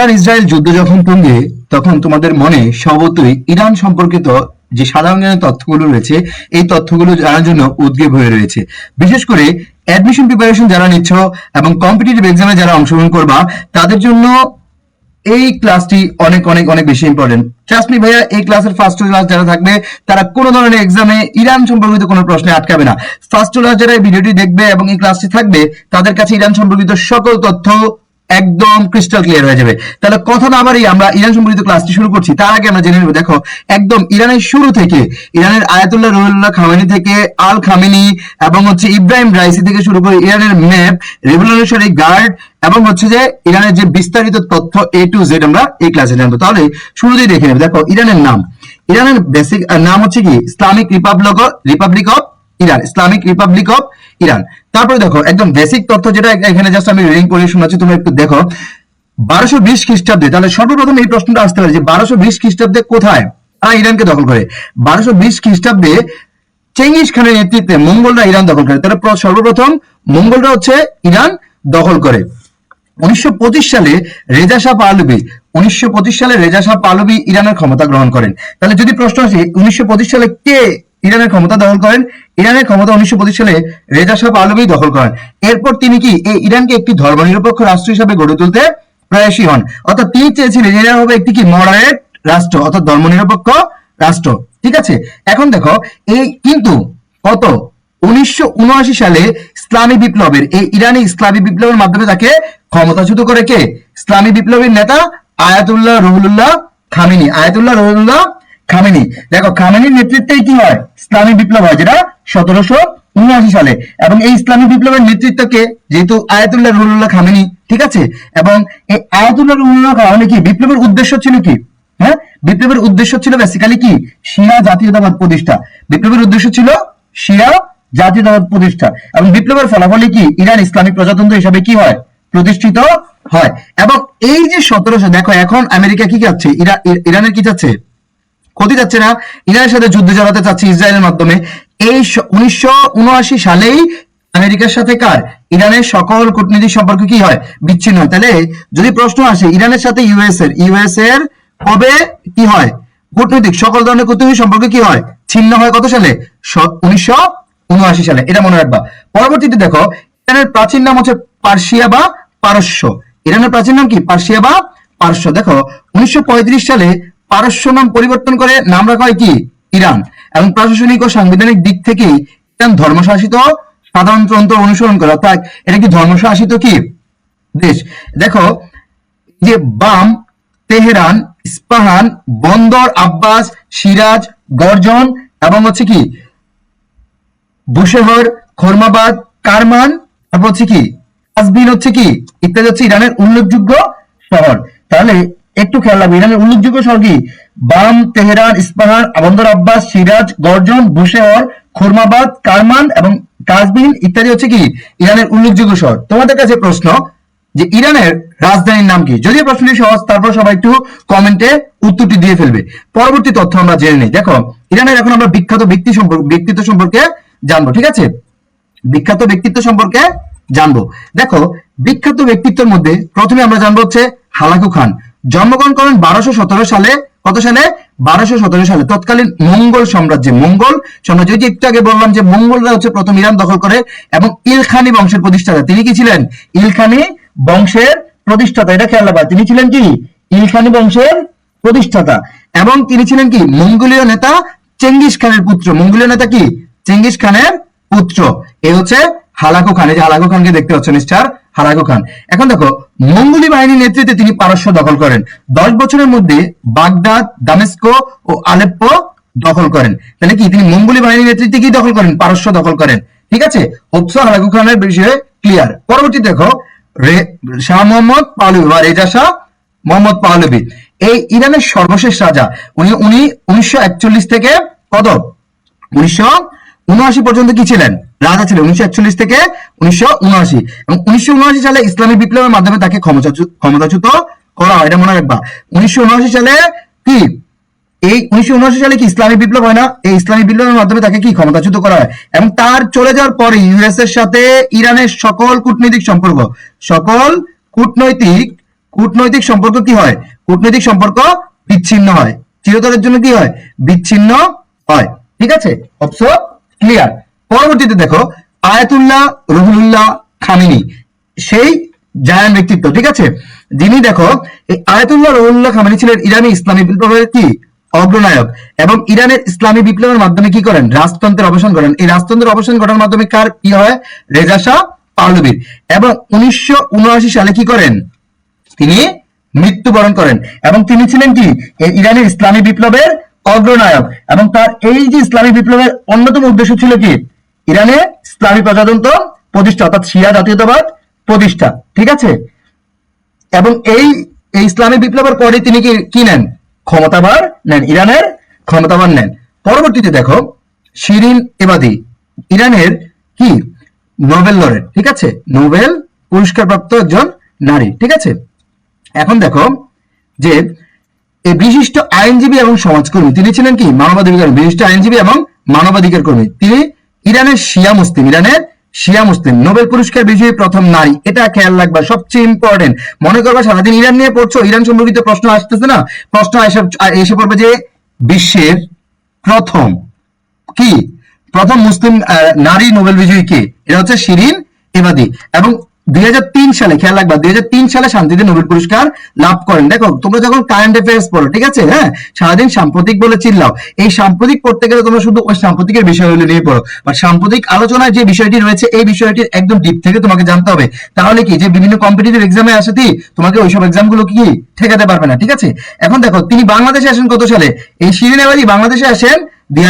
Iran Israel যুদ্ধ যখন তুঙ্গে, তখন তোমাদের মনে স্বভাবতই ইরান সম্পর্কিত যে সাধারণ তথ্যগুলো রয়েছে, এই তথ্যগুলো জানার জন্য উদ্গ্রীব হয়ে রয়েছে। বিশেষ করে অ্যাডমিশন প্রিপারেশন যারা নিচ্ছ এবং কম্পিটিটিভ এক্সামে যারা অংশগ্রহণ করবা, তাদের জন্য এই ক্লাসটি অনেক অনেক অনেক বেশি ইম্পর্টেন্ট ট্রাস্ট মি ভাইয়া, এই ক্লাসের ফার্স্ট ক্লাস যারা থাকবে, তারা কোনো ধরনের এক্সামে ইরান সম্পর্কিত কোনো প্রশ্নে আটকাবে না। ফার্স্ট ক্লাস যারা এই ভিডিওটি দেখবে এবং এই ক্লাসটি থাকবে, তাদের কাছে ইরান সম্পর্কিত সকল তথ্য একদম ক্রিস্টাল ক্লিয়ার হয়ে যাবে। তাহলে কথা না বাড়িয়ে আমরা ইরান সম্পর্কিত ক্লাসটি শুরু করছি। তার আগে আমরা জেনে নেব, দেখো, একদম ইরানের শুরু থেকে, ইরানের আয়াতুল্লাহ রহুল্লাহ খামেনি থেকে আল খামেনি এবং হচ্ছে ইব্রাহিম রাইসি থেকে শুরু করে ইরানের ম্যাপ রেভলিউশনারি গার্ড এবং হচ্ছে যে ইরানের যে বিস্তারিত তথ্য এ টু জেড আমরা এই ক্লাসে জানব। তাহলে শুরুতেই দেখে নেব, দেখো, ইরানের নাম। ইরানের বেসিক নাম হচ্ছে কি? Islamic republic republic of Iran Islamic republic of Iran. তারপরে দেখো, একদম বেসিক তথ্য যেটা এখানে জাস্ট আমি রিডিং করে শোনাচ্ছি তুমি একটু দেখো। বারোশো বিশ খ্রিস্টাব্দে, তাহলে সর্বপ্রথম এই প্রশ্নটা আসতে পারে যে বারোশো বিশ খ্রিস্টাব্দে কোথায়? তারা ইরানকে দখল করে। বারোশো বিশ খ্রিস্টাব্দে চেঙ্গিস খানের নেতৃত্বে মঙ্গলরা ইরান দখল করে। তাহলে সর্বপ্রথম মঙ্গলরা হচ্ছে ইরান দখল করে। উনিশশো পঁচিশ সালে রেজা শাহ পাহলবি উনিশশো সালে রেজা শাহ পাহলবি ইরানের ক্ষমতা গ্রহণ করেন। তাহলে যদি প্রশ্ন আসে, উনিশশো পঁচিশ সালে কে ইরানের ক্ষমতা দখল করেন। ইরানের ক্ষমতা উনিশশো পঁচিশ সালে রেজা শাহ পাহলবি দখল করেন। এরপর তিনি কি এই ইরানকে একটি ধর্মনিরপেক্ষ রাষ্ট্র হিসাবে গড়ে তুলতে প্রয়াসী হন? অর্থাৎ তিনি চেয়েছিলেন ইরান হবে একটি কি মডারেট রাষ্ট্র, অর্থাৎ ধর্মনিরপেক্ষ রাষ্ট্র। ঠিক আছে? এখন দেখো, এই কিন্তু কত? উনিশশো উনআশি সালে ইসলামী বিপ্লবের, এই ইরানি ইসলামী বিপ্লবের মাধ্যমে তাকে ক্ষমতাচ্যুত করে কে? ইসলামী বিপ্লবের নেতা Ayatollah Ruhollah Khamenei. Ayatollah Ruhollah Khamenei দেখো খামিনির নেতৃত্বেই কি হয়? ইসলামী বিপ্লব হয়, যেটা সতেরোশো উনআশি সালে। এবং এই ইসলামী বিপ্লবের নেতৃত্বকে যেহেতু আয়াতুল্লাহ রহুল্লাহ খামিনি, ঠিক আছে? এবং এই আয়াতুল্লাহ রহুল্লাহ খামিনি কি? বিপ্লবের উদ্দেশ্য ছিল কি? হ্যাঁ? বিপ্লবের উদ্দেশ্য ছিল বেসিক্যালি কি? শিয়া জাতীয়তাবাদ প্রতিষ্ঠা। বিপ্লবের উদ্দেশ্য ছিল শিয়া জাতীয়তাবাদ প্রতিষ্ঠা। এবং বিপ্লবের ফলাফলে কি? ইরান ইসলামিক প্রজাতন্ত্র হিসাবে কি হয়? প্রতিষ্ঠিত হয়। এবং এই যে সতেরোশো, দেখো, এখন আমেরিকা কি চাচ্ছে ইরানের কি চাচ্ছে ক্ষতি যাচ্ছে না। ইরানের সাথে যুদ্ধ চালাতে চাচ্ছে ইসরায়েলের মাধ্যমে। এই উনিশশো উনআশি সালেই আমেরিকার সাথে কার? ইরানের সকল কূটনীতিক সম্পর্ক কি হয়? বিচ্ছিন্ন তাহলে যদি প্রশ্ন আসে, ইরানের সাথে ইউএস এর ইউএস এর কবে কি হয়? কূটনৈতিক সকল ধরনের কূটনৈতিক সম্পর্ক কি হয়? ছিন্ন হয় কত সালে? উনিশশো উনআশি সালে। এটা মনে রাখবা। পরবর্তীতে দেখো, ইরানের প্রাচীন নাম হচ্ছে পার্সিয়া বা পারস্য। ইরানের প্রাচীন নাম কি? পার্সিয়া বা পারস্য। দেখো, উনিশশো পঁয়ত্রিশ সালে পারস্য নাম পরিবর্তন করে নাম রাখা হয় কি? ইরান। এবং প্রশাসনিক ও সাংবিধানিক দিক থেকে ইরান ধর্মশাসিত সাধারণতন্ত্র অনুসরণ করে। অর্থাৎ এটা কি ধর্মশাসিত কি? দেশ। দেখো যে বাম, তেহরান, ইস্পাহান, বন্দর, আব্বাস, সিরাজ, গর্জন এবং হচ্ছে কি? বুশেহর, খরমাবাদ, কারমান, তারপর হচ্ছে কি? কাজবিন হচ্ছে কি? ইত্যাদি হচ্ছে ইরানের উল্লেখযোগ্য শহর। তাহলে একটু খেয়াল রাখবে ইরানের উল্লেখযোগ্য শহর কি? বাম, তেহরান, ইস্পাহান বন্দর Abbas, Shiraz, Gorgan Bushehr খরমাবাদ, Karman এবং কাজবিন ইত্যাদি হচ্ছে কি? ইরানের উল্লেখযোগ্য শহর তোমাদের কাছে প্রশ্ন যে ইরানের রাজধানীর নাম কি? যদিও প্রশ্নটি সহজ, তারপর সবাই একটু কমেন্টে উত্তরটি দিয়ে ফেলবে। পরবর্তী তথ্য আমরা জেনে নিই। দেখো, ইরানের এখন আমরা বিখ্যাত ব্যক্তি সম্পর্কে ব্যক্তিত্ব সম্পর্কে জানব, ঠিক আছে? বিখ্যাত ব্যক্তিত্ব সম্পর্কে জানব। দেখো, বিখ্যাত ব্যক্তিত্বের মধ্যে প্রথমে আমরা জানব হচ্ছে হালাকু খান। জন্মগ্রহণ করেন বারোশো সতেরো সালে, কত সালে? বারোশো সতেরো সালে। তৎকালীন মঙ্গল সাম্রাজ্যে, মঙ্গল সাম্রাজ্য যে একটু আগে বললাম যে মঙ্গলরা হচ্ছে প্রথম ইরান দখল করে এবং ইলখানি বংশের প্রতিষ্ঠাতা। তিনি কি ছিলেন? ইলখানি বংশের প্রতিষ্ঠাতা। এটা খেয়াল রাখবা। তিনি ছিলেন কি? ইলখানি বংশের প্রতিষ্ঠাতা। এবং তিনি ছিলেন কি? মঙ্গোলীয় নেতা চেঙ্গিস খানের পুত্র। মঙ্গোলীয় নেতা কি? চেঙ্গিস খানের পুত্র। এ হচ্ছে হালাকু খান। এই যে হালাকু খানকে দেখতে পাচ্ছেন, মিস্টার হালাকু খান। এখন দেখো, মঙ্গোলি বাহিনীর নেতৃত্বে তিনি পারস্য দখল করেন। দশ বছরের মধ্যে বাগদাদ, দামেস্কো ও আলেপ্পো দখল করেন। তাহলে কি, তিনি মঙ্গোলি বাহিনীর নেতৃত্বে কি দখল করেন? পারস্য দখল করেন। ঠিক আছে? অপসর হালাকু খানের বিষয়ে ক্লিয়ার পরবর্তী দেখো শাহ মোহাম্মদ পাহলবি বা রেজা শাহ মোহাম্মদ পাহলবি এই ইরানের সর্বশেষ রাজা, উনি উনি উনিশশো একচল্লিশ থেকে কত? উনিশশো উনআশি পর্যন্ত কি ছিলেন? রাজা ছিলেন, উনিশশো একচল্লিশ থেকে উনিশশো উনআশি। এবং উনিশশো উনআশি সালে ইসলামী বিপ্লবের মাধ্যমে তাকে ক্ষমতাচ্যুত করা হয়। এটা মনে রাখবা। উনিশশো উনআশি সালে কি? এই উনিশশো উনআশি সালে কি ইসলামী বিপ্লব হয় না? এই ইসলামী বিপ্লবের মাধ্যমে তাকে কি ক্ষমতাচ্যুত করা হয়? এবং তার চলে যাওয়ার পরে ইউএস এর সাথে ইরানের সকল কূটনৈতিক সম্পর্ক, সকল কূটনৈতিক কূটনৈতিক সম্পর্ক কি হয়? কূটনৈতিক সম্পর্ক বিচ্ছিন্ন হয়। চিরতরের জন্য কি হয়? বিচ্ছিন্ন হয়। ঠিক আছে? অপশো ক্লিয়ার পরবর্তীতে দেখো, আয়াতুল্লাহ রহুল্লাহ খামিনি, সেই জায়ান ব্যক্তিত্ব, ঠিক আছে? যিনি দেখো আয়াতুল্লাহ রহুল্লাহ খামিনি ছিলেন ইরানি ইসলামী বিপ্লবের কি? অগ্রনায়ক। এবং ইরানের ইসলামী বিপ্লবের মাধ্যমে কি করেন? রাজতন্ত্রের অবসান করেন। এই রাজতন্ত্রের অবসান ঘটার মাধ্যমে কার কি হয়? রেজা শাহ পাহলবীর এবং উনিশশো উনআশি সালে কি করেন? তিনি মৃত্যুবরণ করেন। এবং তিনি ছিলেন কি? ইরানের ইসলামী বিপ্লবের অগ্রনায়ক। এবং তার এই যে ইসলামী বিপ্লবের অন্যতম উদ্দেশ্য ছিল কি? ইরানে ইসলামী প্রজাতন্ত্র প্রতিষ্ঠা, অর্থাৎ শিয়া জাতীয়তাবাদ প্রতিষ্ঠা। ঠিক আছে? এবং এই ইসলামী বিপ্লবের পরে তিনি কি কি নেন? ক্ষমতাভার নেন, ইরানের ক্ষমতাভার নেন। পরবর্তীতে দেখো, শিরিন এবাদি, ইরানের কি? নোবেল লরেট, ঠিক আছে? নোবেল পুরস্কারপ্রাপ্ত একজন নারী, ঠিক আছে? এখন দেখো যে এই বিশিষ্ট আইনজীবী এবং সমাজকর্মী, তিনি ছিলেন কি? মানবাধিকার বিশিষ্ট আইনজীবী এবং মানবাধিকার কর্মী। তিনি ইরানের শিয়া মুসলিম, ইরানের শিয়া মুসলিম, নোবেল পুরস্কার বিজয়ী প্রথম নারী। এটা খেয়াল রাখবা, সবচেয়ে ইম্পর্টেন্ট মনে করবা, সারাদিন ইরান নিয়ে পড়ছো, ইরান সম্পর্কিত প্রশ্ন আসতেছে না? প্রশ্ন এসে পড়বে যে বিশ্বের প্রথম কি? প্রথম মুসলিম নারী নোবেল বিজয়ী কে? এটা হচ্ছে শিরিন এবাদি। এবং দুই হাজার তিন সালে, খেয়াল রাখবা, দুই সালে শান্তিতে নোবেল পুরস্কার লাভ করেন। দেখো, তোমরা যখন কারেন্ট অ্যাফেয়ার্স পড়ো, ঠিক আছে? হ্যাঁ? সারাদিন সাম্প্রতিক বলে চিল্লাও। এই সাম্প্রতিক পড়তে গেলে তোমরা শুধু ওই সাম্প্রতিকের বিষয়গুলো নিয়ে পড়ো। বা সাম্প্রতিক আলোচনায় যে বিষয়টি রয়েছে, এই বিষয়টির একদম ডিপ থেকে তোমাকে জানতে হবে। তাহলে কি, যে বিভিন্ন কম্পিটিটিভ এক্সামে আসে তোমাকে ওইসব এক্সামগুলো কি ঠেকাতে পারবে না, ঠিক আছে? এখন দেখো, তিনি বাংলাদেশে আসেন কত সালে? এই শিরিন বাংলাদেশে আসেন দুই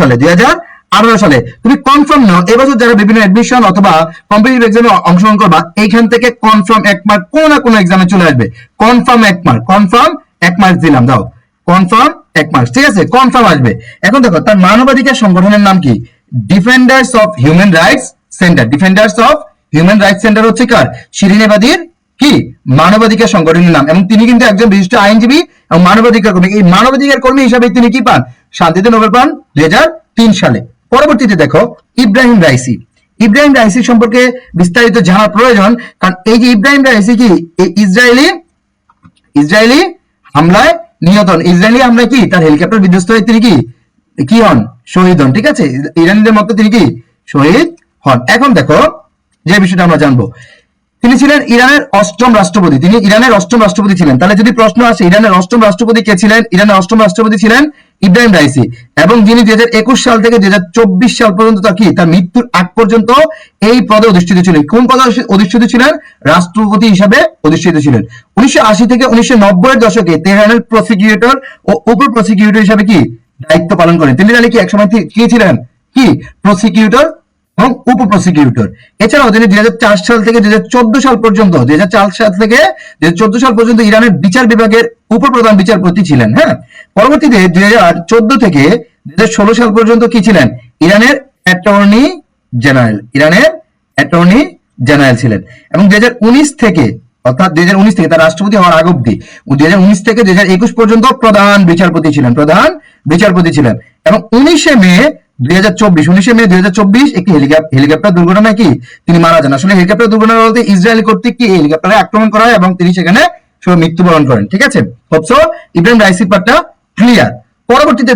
সালে, দুই হাজার আঠারো সালে। তুমি কনফার্ম নাও এবছর যারা বিভিন্ন এডমিশন অথবা কম্পিটিটিভ এক্সামে অংশগ্রহণ করবা, এইখান থেকে কনফার্ম এক মার্ক কোনো না কোনো এক্সামে চলে আসবে। কনফার্ম এক মার্ক কনফার্ম এক মার্ক দিলাম, দাও। কনফার্ম এক মার্ক ঠিক আছে? কনফার্ম আসবে। এখন দেখো, তার মানবাধিকার সংগঠনের নাম কি? Defenders of human rights centre defenders of human rights centre হচ্ছে কার? শিরিনেবাদীর কি? মানবাধিকার সংগঠনের নাম। এবং তিনি কিন্তু একজন বিশিষ্ট আইনজীবী এবং মানবাধিকার কর্মী। এই মানবাধিকার কর্মী হিসাবে তিনি কি পান? শান্তিতে নোবেল পান দুই হাজার তিন সালে। পরবর্তীতে দেখো ইব্রাহিম রাইসি। ইব্রাহিম রাইসি সম্পর্কে বিস্তারিত জানার প্রয়োজন, কারণ এই যে ইব্রাহিম রাইসি কি? ইসরায়েলি ইসরায়েলি হামলায় নিহত হন। ইসরায়েলি হামলায় কি? তার হেলিকপ্টার বিধ্বস্ত হয়ে তিনি কি? কি হন? শহীদ হন, ঠিক আছে? ইরানিদের মতো তিনি কি? শহীদ হন। এখন দেখো যে বিষয়টা আমরা জানব। তিনি ছিলেন ইরানের অষ্টম রাষ্ট্রপতি। তিনি ইরানের অষ্টম রাষ্ট্রপতি ছিলেন। তাহলে যদি প্রশ্ন আসে, ইরানের অষ্টম রাষ্ট্রপতি কে ছিলেন? ইরানের অষ্টম রাষ্ট্রপতি ছিলেন ইব্রাহিম রাইসি। এবং যিনি দুই সাল থেকে দুই সাল পর্যন্ত তার কি? তার মৃত্যুর আগ পর্যন্ত এই পদে অধিষ্ঠিত ছিলেন। কোন পদে অধিষ্ঠিত ছিলেন? রাষ্ট্রপতি হিসাবে অধিষ্ঠিত ছিলেন। উনিশশো আশি থেকে উনিশশো এর দশকে তেহরানের প্রসিকিউটর ও উপ প্রসিকিউটর হিসাবে কি? দায়িত্ব পালন করেন। তিনি তাহলে কি একসময় কি ছিলেন? কি? প্রসিকিউটর এবং উপ প্রসিকিউটর এছাড়াও তিনি দুই হাজার চার সাল থেকে দুই সাল পর্যন্ত দুই সাল থেকে দুই সাল পর্যন্ত ইরানের বিচার বিভাগের উপপ্রধান বিচারপতি ছিলেন হ্যাঁ পরবর্তীতে দুই হাজার চোদ্দ থেকে দুই হাজার ষোলো সাল পর্যন্ত কি ছিলেন ইরানের অ্যাটর্নি জেনারেল ইরানের অ্যাটর্নি জেনারেল ছিলেন এবং দুই হাজার উনিশ থেকে অর্থাৎ দুই হাজার উনিশ থেকে তার রাষ্ট্রপতি হওয়ার আগ অব্দি দুই থেকে দুই হাজার একুশ পর্যন্ত প্রধান বিচারপতি ছিলেন প্রধান বিচারপতি ছিলেন এবং উনিশে মে হেলিকপ্টার হেলিকপ্টার ইসরায়েল কি পরবর্তীতে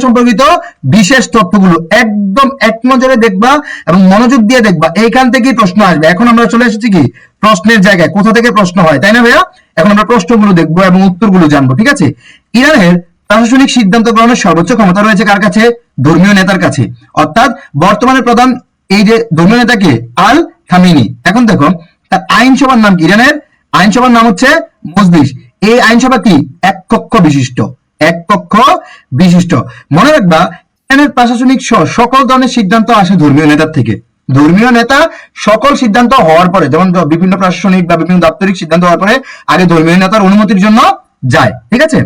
সম্পর্কিত বিশেষ তথ্যগুলো একদম এক নজরে দেখবা এবং মনোযোগ দিয়ে দেখবা। এইখান থেকেই প্রশ্ন আসবে। এখন আমরা চলে এসেছি কি? প্রশ্নের জায়গায়। কোথা থেকে প্রশ্ন হয়? তাই না ভাইয়া? এখন আমরা প্রশ্নগুলো দেখব এবং উত্তরগুলো জানব, ঠিক আছে? ইরানের প্রশাসনিক সিদ্ধান্ত গ্রহণের সর্বোচ্চ ক্ষমতা রয়েছে কার কাছে? ধর্মীয় নেতার কাছে। অর্থাৎ বর্তমানে প্রধান এই যে ধর্মীয় নেতাকে আল খামিনি এখন দেখো, তার আইনসভার নাম কি ইরানের আইনসভার নাম হচ্ছে মজলিস। এই আইনসভা কি? এক কক্ষ বিশিষ্ট। এক কক্ষ বিশিষ্ট। মনে রাখবা ইরানের প্রশাসনিক সহ সকল ধরনের সিদ্ধান্ত আসে ধর্মীয় নেতার থেকে। ধর্মীয় নেতা সকল সিদ্ধান্ত হওয়ার পরে, যেমন বিভিন্ন প্রশাসনিক বা বিভিন্ন দাপ্তরিক সিদ্ধান্ত হওয়ার পরে, আগে ধর্মীয় নেতার অনুমতির জন্য যায়। ঠিক আছে?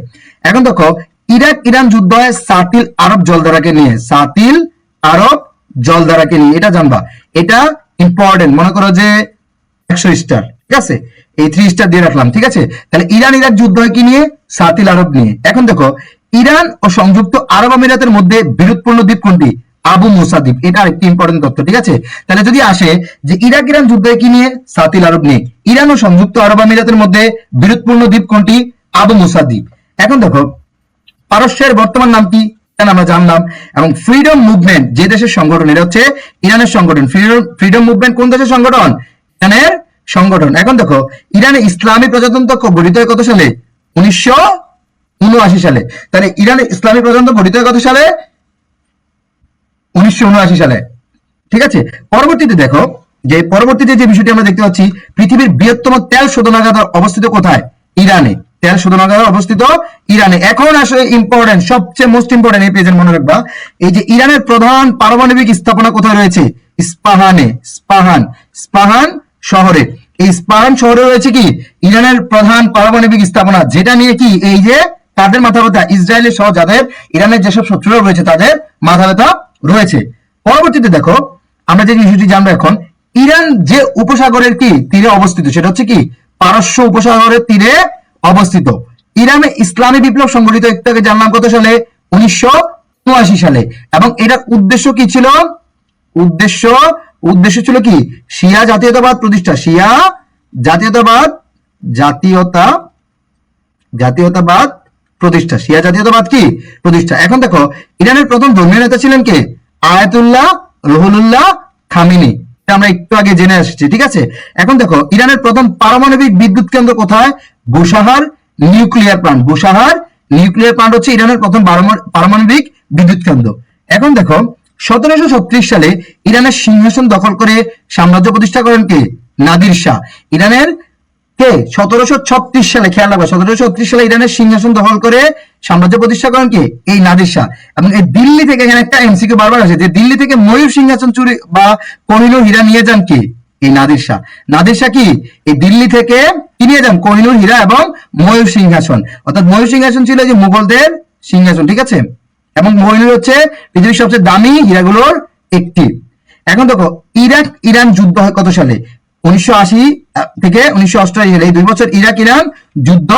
এখন দেখো ইরাক, ইরান যুদ্ধ হয় সাতিল আরব জলধারাকে নিয়ে, সাতিল আরব জলধারাকে নিয়ে, এটা জানবা। এটা ইম্পর্টেন্ট মনে করো যে একশো স্টার, ঠিক আছে? এই থ্রি স্টার দিয়ে রাখলাম, ঠিক আছে? তাহলে ইরান, ইরাক যুদ্ধ হয় কি নিয়ে? সাতিল আরব নিয়ে। এখন দেখো, ইরান ও সংযুক্ত আরব আমিরাতের মধ্যে বিরোধপূর্ণ দ্বীপ কোনটি? আবু মুসাদিব এটা আরেকটি ইম্পর্টেন্ট তথ্য, ঠিক আছে? তাহলে যদি আসে যে ইরাক, ইরান যুদ্ধ কি নিয়ে? সাতিল আরব নিয়ে। ইরান ও সংযুক্ত আরব আমিরাতের মধ্যে বিরোধপূর্ণ দ্বীপ কোনটি? আবু মুসাদ্বীপ এখন দেখো পারস্যের বর্তমান নাম কি? আমরা জানলাম। এবং ফ্রিডম মুভমেন্ট যে দেশের সংগঠন, এটা হচ্ছে ইরানের সংগঠন। ফ্রিডম মুভমেন্ট কোন দেশের সংগঠন? ইরানের সংগঠন। এখন দেখো, ইরানে ইসলামী প্রজাতন্ত্র গঠিত কত সালে? উনিশশো উনআশি সালে। তাহলে ইরানে ইসলামী প্রজাতন্ত্র গঠিত হয় কত সালে? উনিশশো উনআশি সালে। ঠিক আছে? পরবর্তীতে দেখো, যে পরবর্তীতে যে বিষয়টি আমরা দেখতে পাচ্ছি, পৃথিবীর বৃহত্তম তেল শোধনাগার অবস্থিত কোথায়? ইরানে। তেল শোধনাগার অবস্থিত, ইরানে। এখন আসলে ইম্পর্টেন্ট সবচেয়ে মোস্ট ইম্পর্টেন্ট এই পেজের মনে রাখবা, এই যে ইরানের প্রধান পারমাণবিক স্থাপনা কোথায় রয়েছে? ইস্পাহানে স্পাহান স্পাহান শহরে। এই স্পাহান শহরে রয়েছে কি? ইরানের প্রধান পারমাণবিক স্থাপনা। যেটা নিয়ে কি? এই যে তাদের মাথা ব্যথা, ইসরায়েলের সহ যাদের, ইরানের যেসব শত্রুরা রয়েছে তাদের মাথা ব্যথা রয়েছে। পরবর্তীতে দেখো, আমরা যে বিষয়টি জানব এখন, ইরান যে উপসাগরের কি তীরে অবস্থিত, সেটা হচ্ছে কি? পারস্য উপসাগরের তীরে অবস্থিত। ইরানে ইসলামী বিপ্লব সংগঠিত আগে জানলাম কত সালে? উনিশশো সালে। এবং এটার উদ্দেশ্য কি ছিল? উদ্দেশ্য উদ্দেশ্য ছিল কি? শিয়া জাতীয়তাবাদ প্রতিষ্ঠা। শিয়া জাতীয়তাবাদ, জাতীয়তা, জাতীয়তাবাদ প্রতিষ্ঠা। শিয়া জাতীয়তাবাদ কি? প্রতিষ্ঠা। এখন দেখো, ইরানের প্রথম ধর্মীয় নেতা ছিলেন কে? Ayatollah রহুলুল্লাহ Khamenei. আমরা একটু আগে জেনে আসছি ঠিক আছে? এখন দেখো, ইরানের প্রথম পারমাণবিক বিদ্যুৎ কেন্দ্র কোথায়? Bushehr nuclear plant. Bushehr nuclear plant হচ্ছে ইরানের প্রথম পারমাণবিক বিদ্যুৎ কেন্দ্র। এখন দেখো, সতেরোশো ছত্রিশ সালে ইরানের সিংহাসন দখল করে সাম্রাজ্য প্রতিষ্ঠা করেন কে? নাদির শাহ। ইরানের কে? সতেরোশো ছত্রিশ সালে, খেয়াল রাখবে, সতেরোশো ছত্রিশ সালে ইরানের সিংহাসন দখল করে সাম্রাজ্য প্রতিষ্ঠা করেন কে? এই নাদির শাহ। এবং এই দিল্লি থেকে এখানে একটা এমসিকিউ বারবার আসে যে দিল্লি থেকে ময়ূর সিংহাসন চুরি বা কোহিনুর হীরা নিয়ে যান কে? এই নাদির শাহ। নাদির শাহ কি? এই দিল্লি থেকে কি নিয়ে যান? কোহিনুর হীরা এবং ময়ূর সিংহাসন। অর্থাৎ ময়ূর সিংহাসন ছিল যে মুঘলদের সিংহাসন, ঠিক আছে? এবং মহিনুর হচ্ছে পৃথিবীর সবচেয়ে দামি হীরাগুলোর একটি। এখন দেখো, ইরাক, ইরান যুদ্ধ হয় কত সালে? উনিশশো আশি থেকে উনিশশো এই দুই বছর ইরাক ইরান যুদ্ধ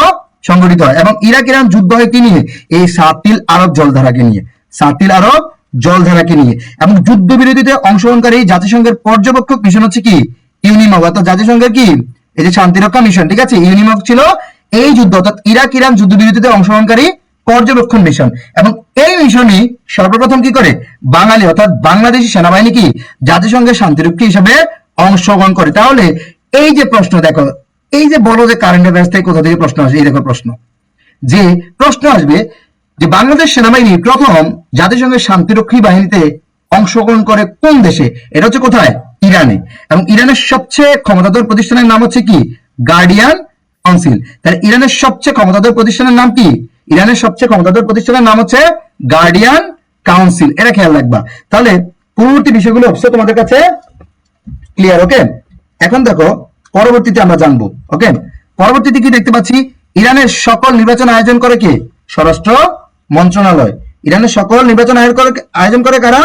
সংগঠিত হয় এবং ইরাক ইরান যুদ্ধ হয় কি নিয়ে? এই সাতিল আরব জলধারাকে নিয়ে। সাতিল আরব জলধারাকে নিয়ে। এবং যুদ্ধ বিরোধীতে অংশগ্রহণকারী জাতিসংঘের পর্যবেক্ষক মিশন হচ্ছে কি? অর্থাৎ জাতিসংঘের কি? এই যে শান্তিরক্ষা মিশন, ঠিক আছে? ইউনিমগ ছিল এই যুদ্ধ, অর্থাৎ ইরাক ইরান যুদ্ধ বিরোধীতে অংশগ্রহণকারী পর্যবেক্ষণ মিশন। এবং এই মিশনই সর্বপ্রথম কি করে? বাঙালি, অর্থাৎ বাংলাদেশি সেনাবাহিনী কি? জাতিসংঘের শান্তিরক্ষী হিসেবে অংশগ্রহণ করে। তাহলে এই যে প্রশ্ন, দেখো, এই যে বড় যে কারেন্ট অ্যাফেয়ার্স থেকে কোথা থেকে প্রশ্ন আসে, এই দেখো প্রশ্ন। যে প্রশ্ন আসবে যে বাংলাদেশ সেনাবাহিনী প্রথম জাতিসংঘের শান্তিরক্ষী বাহিনীতে অংশগ্রহণ করে কোন দেশে? এটা হচ্ছে কোথায়? ইরানে। এবং ইরানের সবচেয়ে ক্ষমতাধর প্রতিষ্ঠানের নাম হচ্ছে কি? গার্ডিয়ান কাউন্সিল তাহলে ইরানের সবচেয়ে ক্ষমতাধর প্রতিষ্ঠানের নাম কি? ইরানের সবচেয়ে ক্ষমতাধর প্রতিষ্ঠানের নাম হচ্ছে গার্ডিয়ান কাউন্সিল এটা খেয়াল রাখবা। তাহলে পূর্ববর্তী বিষয়গুলো তোমাদের কাছে? ক্লিয়ার ওকে এখন দেখো, পরবর্তীতে আমরা জানব ওকে পরবর্তীতে কি দেখতে পাচ্ছি? ইরানের সকল নির্বাচন আয়োজন করে কে? স্বরাষ্ট্র মন্ত্রণালয়। ইরানের সকল নির্বাচন আয়োজন করে করে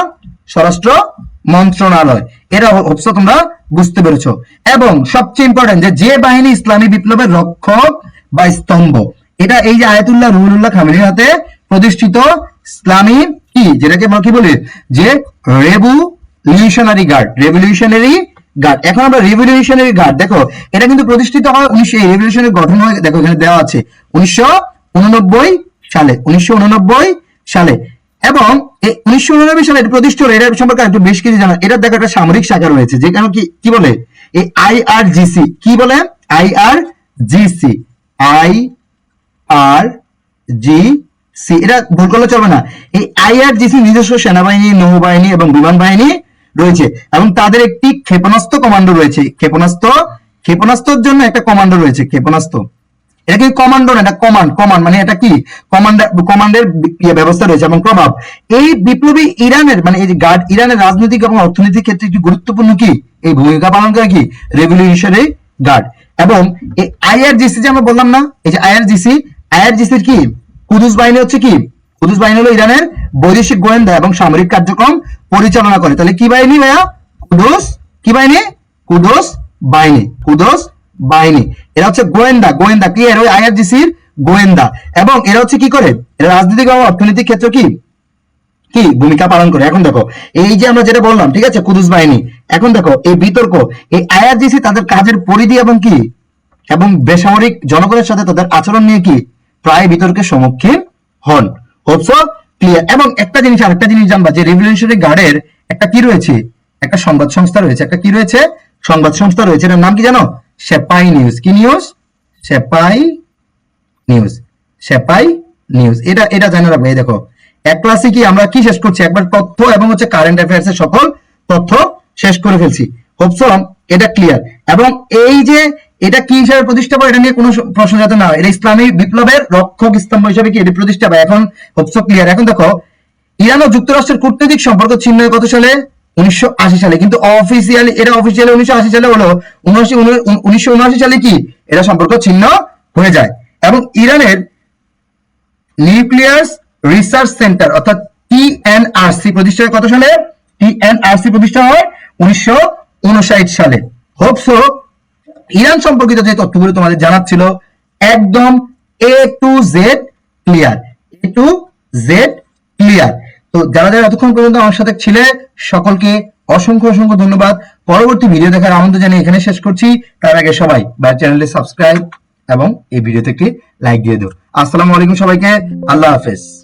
স্বরাষ্ট্র মন্ত্রণালয়। এরা অবশ্য তোমরা বুঝতে পেরেছ। এবং সবচেয়ে ইম্পর্টেন্ট যে যে বাহিনী ইসলামী বিপ্লবের রক্ষক বা স্তম্ভ, এটা এই যে আয়াতুল্লাহ রুহুল্লাহ খামিনের হাতে প্রতিষ্ঠিত ইসলামী কি? যেটাকে আমরা কি বলি? যে রেভুলিউশনারি গার্ড। রেভলিউশনারি গার্ড এখন আমরা রেভলিউশনারি গার্ড দেখো, এটা কিন্তু প্রতিষ্ঠিত হয় উনিশশো রেভলিউশনের গঠন হয়, দেখো এখানে দেওয়া আছে। উনিশশো উননব্বই সালে, উনিশশো উননব্বই সালে। এবং উনিশশো সালে এটা প্রতিষ্ঠিত এটার সম্পর্কে একটু বেশ কিছু জানা। এটা দেখো একটা সামরিক শাখা রয়েছে যেখানে কি কি বলে? এই আই আর আইআরজিসি কি বলে? I R IRGC I R G C এটা ভুল করলে চলবে না। এই আই আর আইআরজিসি নিজস্ব সেনাবাহিনী, নৌবাহিনী এবং বিমান বাহিনী রয়েছে এবং তাদের একটি ক্ষেপণাস্ত্র কমান্ডো রয়েছে। ক্ষেপণাস্ত্র, ক্ষেপণাস্ত্রের জন্য একটা কমান্ডো রয়েছে, ক্ষেপণাস্ত্র। এটা কি কমান্ডো না, এটা কমান্ড কমান্ড মানে এটা কি? কমান্ডার কমান্ডের ইয়ে ব্যবস্থা রয়েছে এবং প্রভাব। এই বিপ্লবী ইরানের মানে এই গার্ড ইরানের রাজনৈতিক এবং অর্থনৈতিক ক্ষেত্রে একটি গুরুত্বপূর্ণ কি? এই ভূমিকা পালন করে কি? রেভলিউশনারি গার্ড এবং এই আইআরজিসি যে আমরা বললাম না, এই যে আইআরজিসি আইআরজিসির কি? কুদুস বাহিনী হচ্ছে কি? কুদুস বাহিনী হলো ইরানের বৈদেশিক গোয়েন্দা এবং সামরিক কার্যক্রম পরিচালনা করে। তাহলে কি বাহিনী ভাইয়া? কুদুস। কি বাহিনী? কুদোস বাহিনী। কুদোস বাহিনী। এরা হচ্ছে গোয়েন্দা। গোয়েন্দা কি? এর আইআরজিসির গোয়েন্দা। এবং এরা হচ্ছে কি করে? এরা রাজনৈতিক এবং অর্থনৈতিক ক্ষেত্রে কি? কি ভূমিকা পালন করে? এখন দেখো, এই যে আমরা যেটা বললাম, ঠিক আছে? কুদুস বাহিনী। এখন দেখো, এই বিতর্ক, এই আইআরজিসি তাদের কাজের পরিধি এবং কি? এবং বেসামরিক জনগণের সাথে তাদের আচরণ নিয়ে কি? প্রায় বিতর্কের সম্মুখীন হন। হোপসো ক্লিয়ার এবং একটা জিনিস, আরেকটা জিনিস জানবা যে রেভলিউশনারি গার্ডের একটা কি রয়েছে? একটা সংবাদ সংস্থা রয়েছে। একটা কি রয়েছে? সংবাদ সংস্থা রয়েছে। এটার নাম কি জানো? সেপাই নিউজ কি news Sepah news Sepah news এটা এটা জানা রাখবে এই দেখো, এক ক্লাসে কি আমরা কি শেষ করছি? একবার তথ্য এবং হচ্ছে কারেন্ট অ্যাফেয়ার্স এর সকল তথ্য শেষ করে ফেলছি। হোপসম এটা ক্লিয়ার এবং এই যে এটা কি হিসাবে প্রতিষ্ঠা পায় এটা নিয়ে কোনো প্রশ্ন যাতে না। হয় এটা ইসলামী বিপ্লবের রক্ষক স্তম্ভ হিসাবে কি এটি প্রতিষ্ঠা পায়? এখন হোপসো ক্লিয়ার এখন দেখো, ইরান ও যুক্তরাষ্ট্রের কূটনৈতিক সম্পর্ক ছিন্ন কত সালে? উনিশশো সালে। কিন্তু অফিসিয়ালি এটা অফিসিয়ালি উনিশশো সালে হলো। উনিশশো সালে কি? এটা সম্পর্ক ছিন্ন হয়ে যায়। এবং ইরানের নিউক্লিয়াস রিসার্চ সেন্টার অর্থাৎ টিএনআরসি প্রতিষ্ঠা হয় কত সালে? টিএনআরসি প্রতিষ্ঠা হয় উনিশশো উনষাট সালে। হোপসো ইরান সম্পর্কিত যে তথ্যগুলো তোমাদের জানাচ্ছিল, একদম A to Z clear A to Z clear তো যারা যারা এতক্ষণ পর্যন্ত আমার সাথে ছিলে, সকলকে অসংখ্য অসংখ্য ধন্যবাদ। পরবর্তী ভিডিও দেখার আমন্ত্রণ জানিয়ে এখানে শেষ করছি। তার আগে সবাই বা চ্যানেলে সাবস্ক্রাইব এবং এই ভিডিওতে একটি লাইক দিয়ে দিও। আসসালামু আলাইকুম সবাইকে। আল্লাহ হাফেজ।